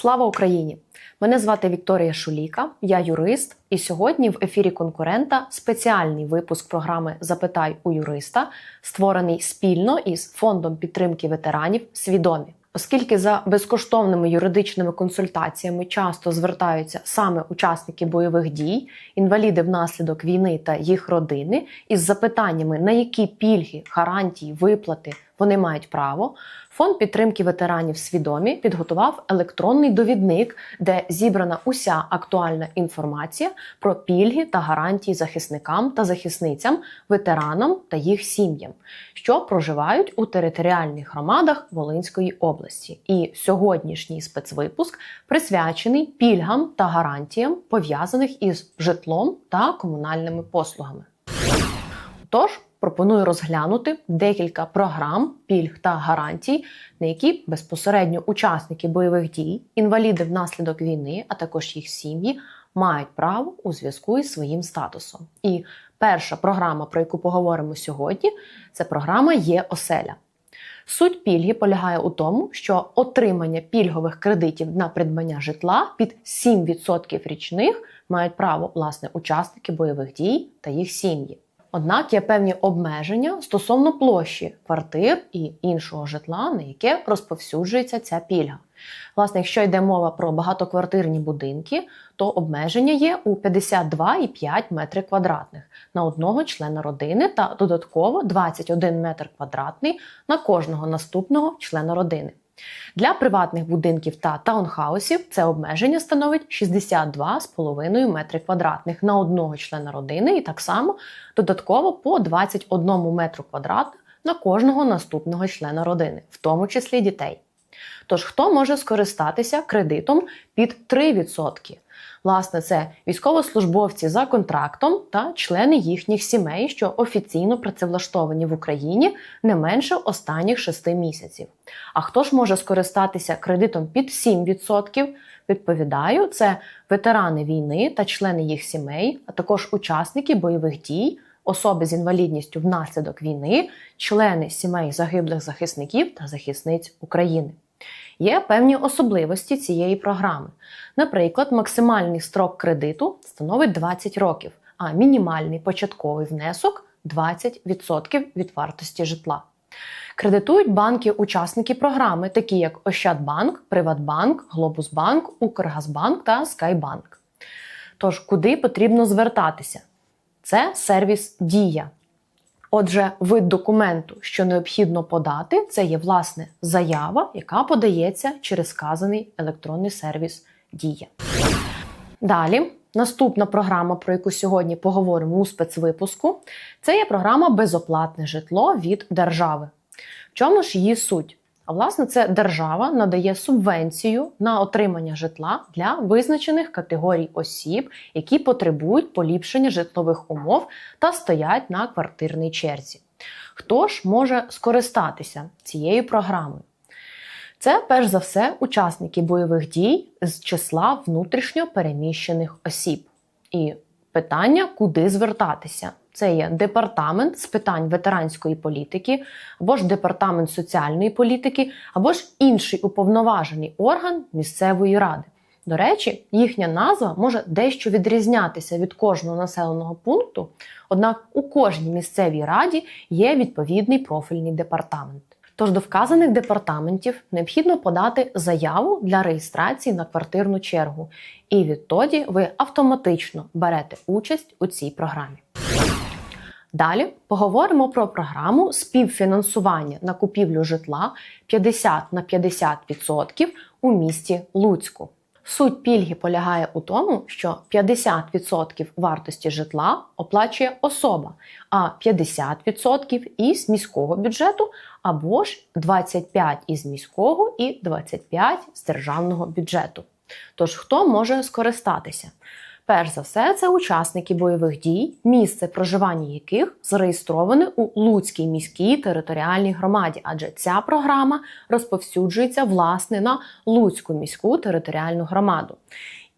Слава Україні! Мене звати Вікторія Шуліка, я юрист, і сьогодні в ефірі конкурента спеціальний випуск програми Запитай у юриста, створений спільно із фондом підтримки ветеранів Свідомі. Оскільки за безкоштовними юридичними консультаціями часто звертаються саме учасники бойових дій, інваліди внаслідок війни та їх родини, із запитаннями, на які пільги, гарантії, виплати вони мають право, фонд підтримки ветеранів свідомі підготував електронний довідник, де зібрана уся актуальна інформація про пільги та гарантії захисникам та захисницям, ветеранам та їх сім'ям, що проживають у територіальних громадах Волинської області. І сьогоднішній спецвипуск присвячений пільгам та гарантіям, пов'язаних із житлом та комунальними послугами. Тож пропоную розглянути декілька програм, пільг та гарантій, на які безпосередньо учасники бойових дій, інваліди внаслідок війни, а також їх сім'ї мають право у зв'язку із своїм статусом. І перша програма, про яку поговоримо сьогодні, це програма Є оселя. Суть пільги полягає у тому, що отримання пільгових кредитів на придбання житла під 7% річних мають право власне учасники бойових дій та їх сім'ї. Однак є певні обмеження стосовно площі квартир і іншого житла, на яке розповсюджується ця пільга. Власне, якщо йде мова про багатоквартирні будинки, то обмеження є у 52,5 метри квадратних на одного члена родини та додатково 21 метр квадратний на кожного наступного члена родини. Для приватних будинків та таунхаусів це обмеження становить 62,5 метри квадратних на одного члена родини, і так само додатково по 21 метру квадратних на кожного наступного члена родини, в тому числі дітей. Тож хто може скористатися кредитом під 3%? Власне, це військовослужбовці за контрактом та члени їхніх сімей, що офіційно працевлаштовані в Україні не менше останніх 6 місяців. А хто ж може скористатися кредитом під 7%? Відповідаю, це ветерани війни та члени їх сімей, а також учасники бойових дій, особи з інвалідністю внаслідок війни, члени сімей загиблих захисників та захисниць України. Є певні особливості цієї програми. Наприклад, максимальний строк кредиту становить 20 років, а мінімальний початковий внесок 20% від вартості житла. Кредитують банки-учасники програми, такі як Ощадбанк, Приватбанк, Глобусбанк, Укргазбанк та Скайбанк. Тож, куди потрібно звертатися? Це сервіс Дія. Отже, вид документу, що необхідно подати, це є власне заява, яка подається через сказаний електронний сервіс Дія. Далі, наступна програма, про яку сьогодні поговоримо у спецвипуску, це є програма Безоплатне житло від держави. В чому ж її суть? А власне, це держава надає субвенцію на отримання житла для визначених категорій осіб, які потребують поліпшення житлових умов та стоять на квартирній черзі. Хто ж може скористатися цією програмою? Це перш за все учасники бойових дій з числа внутрішньо переміщених осіб. І питання, куди звертатися. Це є департамент з питань ветеранської політики, або ж департамент соціальної політики, або ж інший уповноважений орган місцевої ради. До речі, їхня назва може дещо відрізнятися від кожного населеного пункту, однак у кожній місцевій раді є відповідний профільний департамент. Тож до вказаних департаментів необхідно подати заяву для реєстрації на квартирну чергу, і відтоді ви автоматично берете участь у цій програмі. Далі поговоримо про програму співфінансування на купівлю житла 50 на 50% у місті Луцьку. Суть пільги полягає у тому, що 50% вартості житла оплачує особа, а 50% із міського бюджету, або ж 25% із міського і 25% з державного бюджету. Тож хто може скористатися? Перш за все, це учасники бойових дій, місце проживання яких зареєстроване у Луцькій міській територіальній громаді, адже ця програма розповсюджується власне на Луцьку міську територіальну громаду.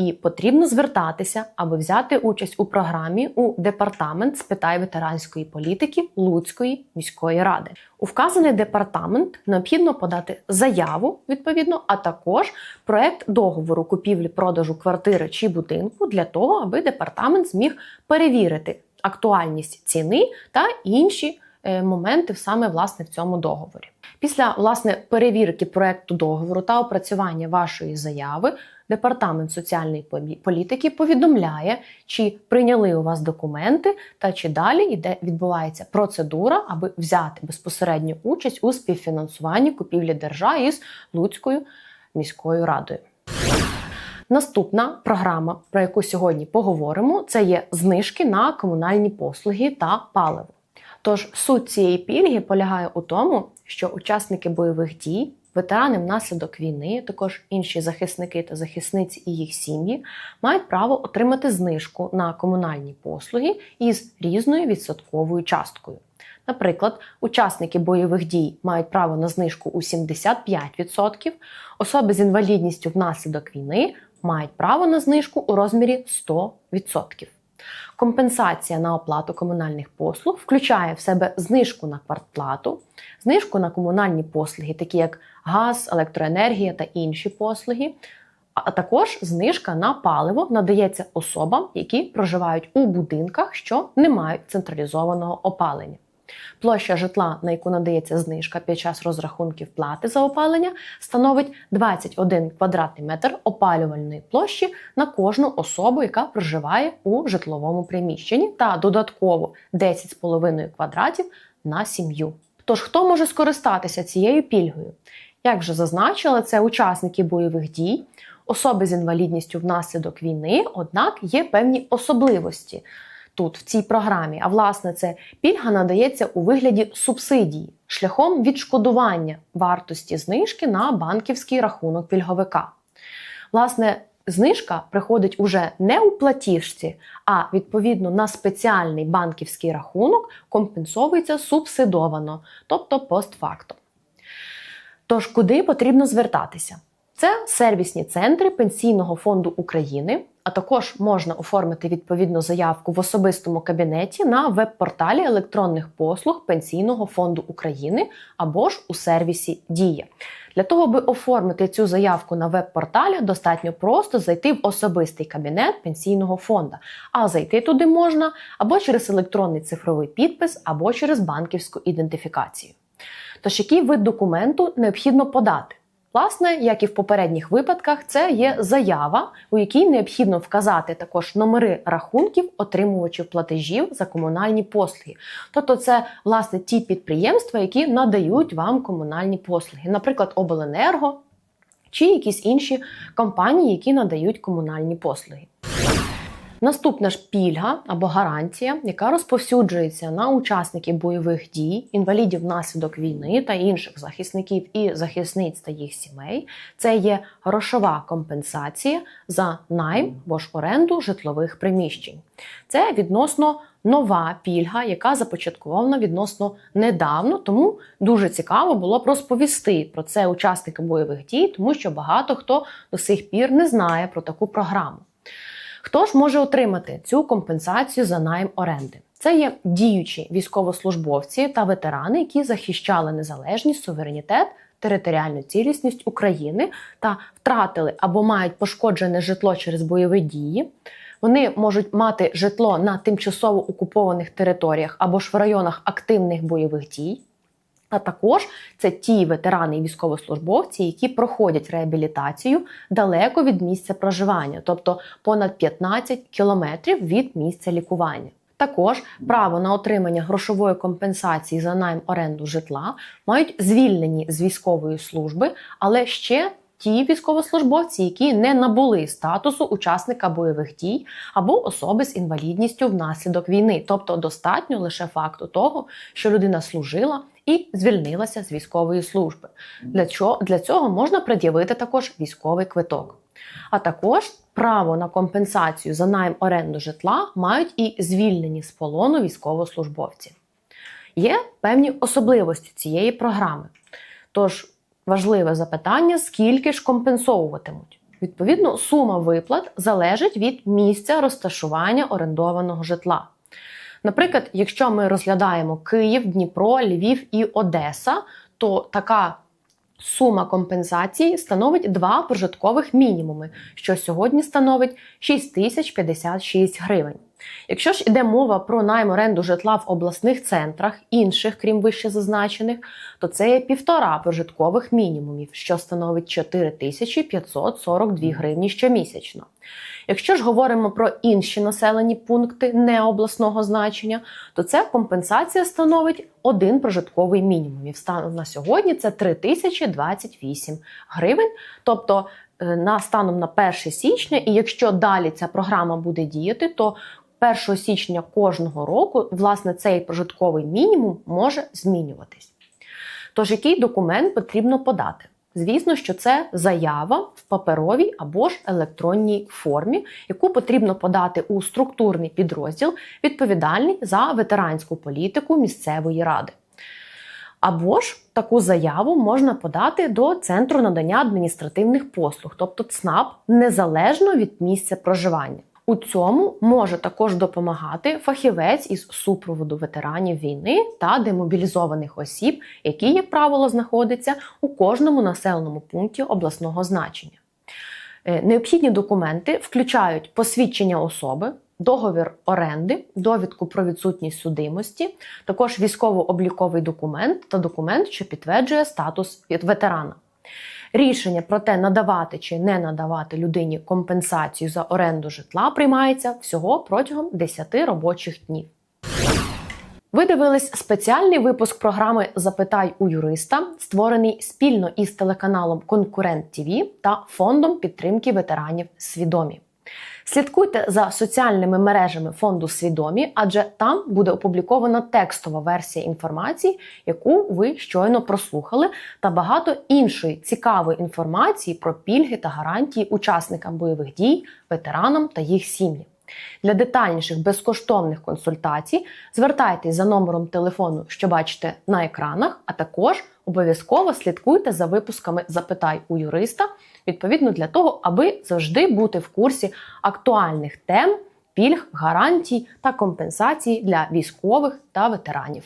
І потрібно звертатися, аби взяти участь у програмі у департамент з питань ветеранської політики Луцької міської ради. У вказаний департамент необхідно подати заяву відповідно, а також проект договору купівлі-продажу квартири чи будинку для того, аби департамент зміг перевірити актуальність ціни та інші е, моменти саме власне в цьому договорі. Після власне перевірки проекту договору та опрацювання вашої заяви. Департамент соціальної політики повідомляє, чи прийняли у вас документи, та чи далі йде відбувається процедура, аби взяти безпосередню участь у співфінансуванні купівлі держави із Луцькою міською радою. Наступна програма, про яку сьогодні поговоримо, це є знижки на комунальні послуги та паливо. Тож суть цієї пільги полягає у тому, що учасники бойових дій, ветерани внаслідок війни, також інші захисники та захисниці і їх сім'ї мають право отримати знижку на комунальні послуги із різною відсотковою часткою. Наприклад, учасники бойових дій мають право на знижку у 75%, особи з інвалідністю внаслідок війни мають право на знижку у розмірі 100%. Компенсація на оплату комунальних послуг включає в себе знижку на квартплату, знижку на комунальні послуги, такі як газ, електроенергія та інші послуги, а також знижка на паливо надається особам, які проживають у будинках, що не мають централізованого опалення. Площа житла, на яку надається знижка під час розрахунків плати за опалення, становить 21 квадратний метр опалювальної площі на кожну особу, яка проживає у житловому приміщенні, та додатково 10,5 квадратів на сім'ю. Тож хто може скористатися цією пільгою? Як вже зазначила, це учасники бойових дій, особи з інвалідністю внаслідок війни, однак є певні особливості тут, в цій програмі. А власне, це пільга надається у вигляді субсидії шляхом відшкодування вартості знижки на банківський рахунок пільговика. Власне, знижка приходить уже не у платіжці, а відповідно на спеціальний банківський рахунок компенсовується субсидовано, тобто постфактом. Тож, куди потрібно звертатися? Це сервісні центри Пенсійного фонду України, а також можна оформити відповідну заявку в особистому кабінеті на веб-порталі електронних послуг Пенсійного фонду України або ж у сервісі Дія. Для того, аби оформити цю заявку на веб-порталі, достатньо просто зайти в особистий кабінет пенсійного фонду. А зайти туди можна або через електронний цифровий підпис, або через банківську ідентифікацію. Тож, який вид документу необхідно подати? Власне, як і в попередніх випадках, це є заява, у якій необхідно вказати також номери рахунків отримувачів платежів за комунальні послуги. Тобто, це власне ті підприємства, які надають вам комунальні послуги, наприклад, обленерго чи якісь інші компанії, які надають комунальні послуги. Наступна ж пільга або гарантія, яка розповсюджується на учасників бойових дій, інвалідів внаслідок війни та інших захисників і захисниць та їх сімей, це є грошова компенсація за найм або ж оренду житлових приміщень. Це відносно нова пільга, яка започаткована відносно недавно, тому дуже цікаво було б розповісти про це учасникам бойових дій, тому що багато хто до сих пір не знає про таку програму. Хто ж може отримати цю компенсацію за найм оренди? Це є діючі військовослужбовці та ветерани, які захищали незалежність, суверенітет, територіальну цілісність України та втратили або мають пошкоджене житло через бойові дії. Вони можуть мати житло на тимчасово окупованих територіях або ж в районах активних бойових дій. А також це ті ветерани і військовослужбовці, які проходять реабілітацію далеко від місця проживання, тобто понад 15 кілометрів від місця лікування. Також право на отримання грошової компенсації за найм оренду житла мають звільнені з військової служби, але ще ті військовослужбовці, які не набули статусу учасника бойових дій або особи з інвалідністю внаслідок війни, тобто достатньо лише факту того, що людина служила і звільнилася з військової служби. Для чого для цього можна пред'явити також військовий квиток. А також право на компенсацію за найм оренду житла мають і звільнені з полону військовослужбовці. Є певні особливості цієї програми. Тож важливе запитання: скільки ж компенсовуватимуть? Відповідно, сума виплат залежить від місця розташування орендованого житла. Наприклад, якщо ми розглядаємо Київ, Дніпро, Львів і Одеса, то така сума компенсації становить два прожиткових мінімуми, що сьогодні становить 6056 гривень. Якщо ж іде мова про найм оренду житла в обласних центрах, інших, крім вище зазначених, то це є півтора прожиткових мінімумів, що становить 4542 гривні щомісячно. Якщо ж говоримо про інші населені пункти не обласного значення, то це компенсація становить один прожитковий мінімум. І станом на сьогодні це 3028 гривень. Тобто е, на станом на 1 січня, і якщо далі ця програма буде діяти, то 1 січня кожного року власне цей прожитковий мінімум може змінюватись. Тож, який документ потрібно подати? Звісно, що це заява в паперовій або ж електронній формі, яку потрібно подати у структурний підрозділ, відповідальний за ветеранську політику місцевої ради. Або ж таку заяву можна подати до Центру надання адміністративних послуг, тобто ЦНАП, незалежно від місця проживання. У цьому може також допомагати фахівець із супроводу ветеранів війни та демобілізованих осіб, які, як правило, знаходяться у кожному населеному пункті обласного значення. Е, Необхідні документи включають посвідчення особи, договір оренди, довідку про відсутність судимості, також військово-обліковий документ та документ, що підтверджує статус ветерана. Рішення про те, надавати чи не надавати людині компенсацію за оренду житла приймається всього протягом 10 робочих днів. Ви дивились спеціальний випуск програми Запитай у юриста, створений спільно із телеканалом Конкурент ТВ та фондом підтримки ветеранів Свідомі. Слідкуйте за соціальними мережами фонду Свідомі, адже там буде опублікована текстова версія інформації, яку ви щойно прослухали, та багато іншої цікавої інформації про пільги та гарантії учасникам бойових дій, ветеранам та їх сім'ям. Для детальніших безкоштовних консультацій звертайтесь за номером телефону, що бачите на екранах, а також обов'язково слідкуйте за випусками Запитай у юриста відповідно для того, аби завжди бути в курсі актуальних тем, пільг, гарантій та компенсацій для військових та ветеранів.